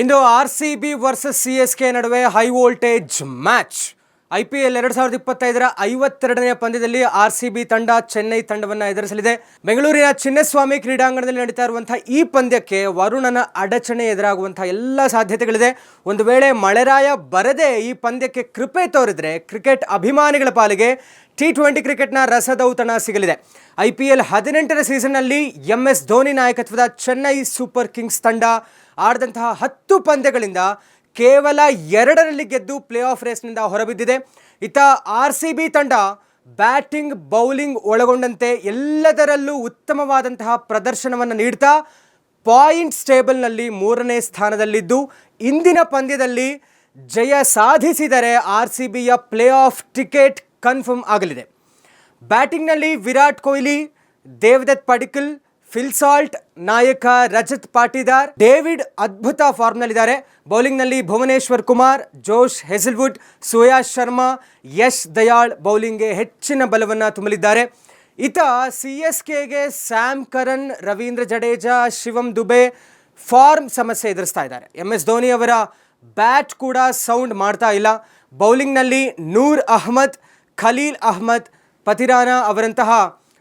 ಇಂದು R C B versus C S K ನಡುವೆ high voltage match. I P L ಎರಡು ಸಾವಿರದ ಇಪ್ಪತ್ತೈದರ ಐವತ್ತೆರಡನೇ ಪಂದ್ಯದಲ್ಲಿ ಆರ್ ಸಿ ಬಿ ತಂಡ ಚೆನ್ನೈ ತಂಡವನ್ನು ಎದುರಿಸಲಿದೆ. ಬೆಂಗಳೂರಿನ ಚಿನ್ನಸ್ವಾಮಿ ಕ್ರೀಡಾಂಗಣದಲ್ಲಿ ನಡೀತಾ ಇರುವಂತಹ ಈ ಪಂದ್ಯಕ್ಕೆ ವರುಣನ ಅಡಚಣೆ ಎದುರಾಗುವಂತಹ ಎಲ್ಲ ಸಾಧ್ಯತೆಗಳಿದೆ. ಒಂದು ವೇಳೆ ಮಳೆರಾಯ ಬರದೆ ಈ ಪಂದ್ಯಕ್ಕೆ ಕೃಪೆ ತೋರಿದರೆ ಕ್ರಿಕೆಟ್ ಅಭಿಮಾನಿಗಳ ಪಾಲಿಗೆ ಟಿ ಟ್ವೆಂಟಿ ಕ್ರಿಕೆಟ್ನ ರಸದೌತಣ ಸಿಗಲಿದೆ. ಐ ಪಿ ಎಲ್ ಹದಿನೆಂಟರ ಸೀಸನ್ನಲ್ಲಿ ಎಂ ಎಸ್ ಧೋನಿ ನಾಯಕತ್ವದ ಚೆನ್ನೈ ಸೂಪರ್ ಕಿಂಗ್ಸ್ ತಂಡ ಆಡಿದಂತಹ ಹತ್ತು ಪಂದ್ಯಗಳಿಂದ ಕೇವಲ ಎರಡರಲ್ಲಿ ಗೆದ್ದು ಪ್ಲೇ ಆಫ್ ರೇಸ್ನಿಂದ ಹೊರಬಿದ್ದಿದೆ. ಇತ್ತ ಆರ್ ಸಿ ಬಿ ತಂಡ ಬ್ಯಾಟಿಂಗ್ ಬೌಲಿಂಗ್ ಒಳಗೊಂಡಂತೆ ಎಲ್ಲದರಲ್ಲೂ ಉತ್ತಮವಾದಂತಹ ಪ್ರದರ್ಶನವನ್ನು ನೀಡ್ತಾ ಪಾಯಿಂಟ್ಸ್ ಟೇಬಲ್ನಲ್ಲಿ ಮೂರನೇ ಸ್ಥಾನದಲ್ಲಿದ್ದು, ಇಂದಿನ ಪಂದ್ಯದಲ್ಲಿ ಜಯ ಸಾಧಿಸಿದರೆ ಆರ್ ಸಿ ಬಿಯ ಪ್ಲೇ ಆಫ್ ಟಿಕೆಟ್ ಕನ್ಫರ್ಮ್ ಆಗಲಿದೆ. ಬ್ಯಾಟಿಂಗ್ನಲ್ಲಿ ವಿರಾಟ್ ಕೊಹ್ಲಿ, ದೇವದತ್ ಪಡಿಕಲ್ ಫಿಲ್ಸಾಲ್ಟ್ ನಾಯಕ ರಜತ್ ಪಾಟೀದಾರ್, ಡೇವಿಡ್ ಅದ್ಭುತ ಫಾರ್ಮ್ನಲ್ಲಿದ್ದಾರೆ. ಬೌಲಿಂಗ್ನಲ್ಲಿ ಭುವನೇಶ್ವರ್ ಕುಮಾರ್, ಜೋಶ್ ಹೆಸಲ್ವುಡ್ ಸೋಯಾ ಶರ್ಮಾ, ಯಶ್ ದಯಾಳ್ ಬೌಲಿಂಗ್ಗೆ ಹೆಚ್ಚಿನ ಬಲವನ್ನು ತುಂಬಲಿದ್ದಾರೆ. ಇತ C S ಕೆಗೆ Sam Curran Ravindra Jadeja, Shivam Dube form ಸಮಸ್ಯೆ ಎದುರಿಸ್ತಾ ಇದ್ದಾರೆ. ಎಂ ಎಸ್ ಧೋನಿ ಅವರ ಬ್ಯಾಟ್ ಕೂಡ ಸೌಂಡ್ ಮಾಡ್ತಾ ಇಲ್ಲ. ಬೌಲಿಂಗ್ನಲ್ಲಿ ನೂರ್ ಅಹ್ಮದ್ ಖಲೀಲ್ ಅಹ್ಮದ್ ಪತಿರಾನ ಅವರಂತಹ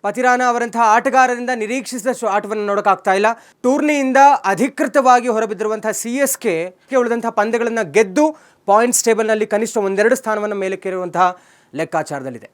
ಪತಿರಾನ ಅವರಂತಹ ಆಟಗಾರರಿಂದ ನಿರೀಕ್ಷಿಸಿದಷ್ಟು ಆಟವನ್ನು ನೋಡೋಕ್ಕಾಗ್ತಾ ಇಲ್ಲ. ಟೂರ್ನಿಯಿಂದ ಅಧಿಕೃತವಾಗಿ ಹೊರಬಿದ್ದಿರುವಂಥ ಸಿ ಎಸ್ ಕೆ ಉಳಿದಂತಹ ಪಂದ್ಯಗಳನ್ನು ಗೆದ್ದು ಪಾಯಿಂಟ್ಸ್ ಟೇಬಲ್ನಲ್ಲಿ ಕನಿಷ್ಠ ಒಂದೆರಡು ಸ್ಥಾನವನ್ನು ಮೇಲಕ್ಕೇರುವಂತಹ ಲೆಕ್ಕಾಚಾರದಲ್ಲಿದೆ.